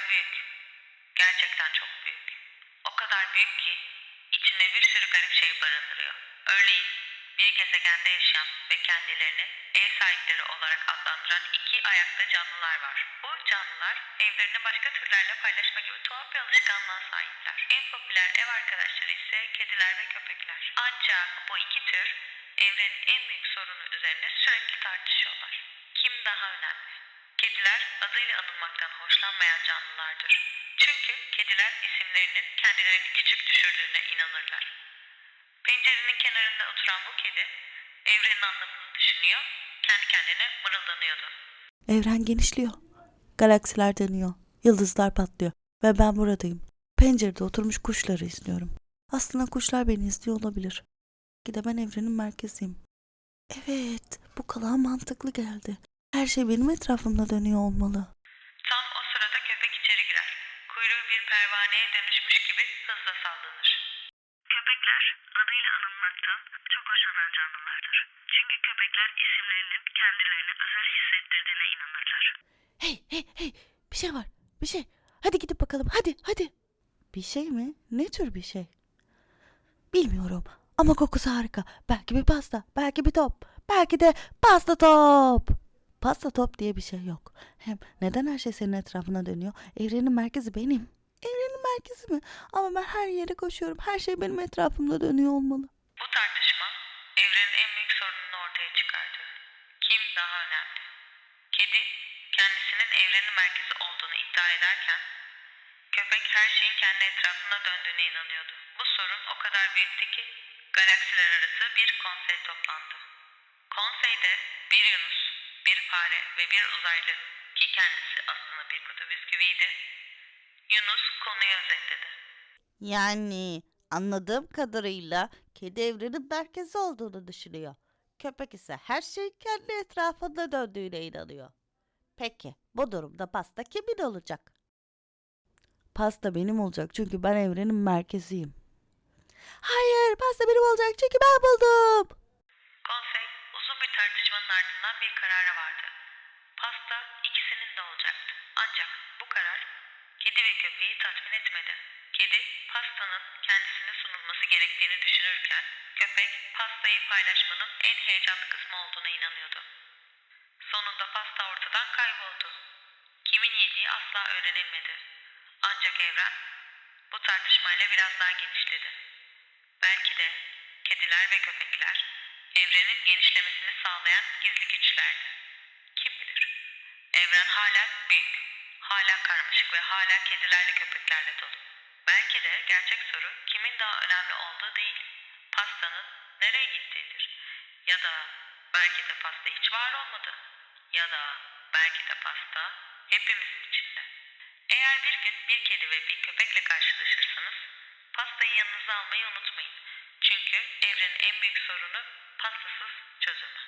Evren büyük. Gerçekten çok büyük. O kadar büyük ki içinde bir sürü garip şey barındırıyor. Örneğin bir gezegende yaşayan ve kendilerini ev sahipleri olarak adlandıran iki ayakta canlılar var. Bu canlılar evlerini başka türlerle paylaşma gibi tuhaf bir alışkanlığa sahipler. En popüler ev arkadaşları ise kediler ve köpekler. Ancak bu iki tür evrenin en büyük sorunu üzerine sürekli tartışıyorlar. Kim daha önemli? Kediler adıyla anılmaktan hoşlanmayan canlılardır. Çünkü kediler isimlerinin kendilerini küçük düşürdüğüne inanırlar. Pencerenin kenarında oturan bu kedi evrenin anlamını düşünüyor, kendi kendine mırıldanıyordu. Evren genişliyor. Galaksiler dönüyor. Yıldızlar patlıyor. Ve ben buradayım. Pencerede oturmuş kuşları izliyorum. Aslında kuşlar beni izliyor olabilir. Belki de ben evrenin merkeziyim. Evet, bu kulağa mantıklı geldi. Her şey benim etrafımda dönüyor olmalı. Tam o sırada köpek içeri girer. Kuyruğu bir pervaneye dönüşmüş gibi hızla sallanır. Köpekler adıyla anılmaktan çok hoşlanan canlılardır. Çünkü köpekler isimlerinin kendilerini özel hissettirdiğine inanırlar. Hey, hey, hey, bir şey var, bir şey. Hadi gidip bakalım, hadi, hadi. Bir şey mi? Ne tür bir şey? Bilmiyorum ama kokusu harika. Belki bir pasta, belki bir top, belki de pasta top. Pasta top diye bir şey yok. Hem neden her şey senin etrafına dönüyor? Evrenin merkezi benim. Evrenin merkezi mi? Ama ben her yere koşuyorum. Her şey benim etrafımda dönüyor olmalı. Bu tartışma evrenin en büyük sorununu ortaya çıkardı. Kim daha önemli? Kedi kendisinin evrenin merkezi olduğunu iddia ederken köpek her şeyin kendi etrafında döndüğüne inanıyordu. Bu sorun o kadar büyüktü ki galaksiler arası bir konsey toplandı. Konseyde bir bir fare ve bir uzaylı ki kendisi aslında bir kutu bisküviydi. Yunus konuyu özetledi. Yani anladığım kadarıyla kedi evrenin merkezi olduğunu düşünüyor. Köpek ise her şeyin kendi etrafında döndüğüne inanıyor. Peki bu durumda pasta kimin olacak? Pasta benim olacak çünkü ben evrenin merkeziyim. Hayır pasta benim olacak çünkü ben buldum. Pasta ikisinin de olacaktı. Ancak bu karar kedi ve köpeği tatmin etmedi. Kedi pastanın kendisine sunulması gerektiğini düşünürken köpek pastayı paylaşmanın en heyecanlı kısmı olduğuna inanıyordu. Sonunda pasta ortadan kayboldu. Kimin yediği asla öğrenilmedi. Ancak evren bu tartışmayla biraz daha genişledi. Belki de kediler ve köpekler evrenin genişlemesini sağlayan gizli güçlerdi. Evren hala büyük, hala karmaşık ve hala kedilerle köpeklerle dolu. Belki de gerçek soru kimin daha önemli olduğu değil, pastanın nereye gittiğidir. Ya da belki de pasta hiç var olmadı. Ya da belki de pasta hepimizin içinde. Eğer bir gün bir kedi ve bir köpekle karşılaşırsanız pastayı yanınıza almayı unutmayın. Çünkü evrenin en büyük sorunu pastasız çözülmez.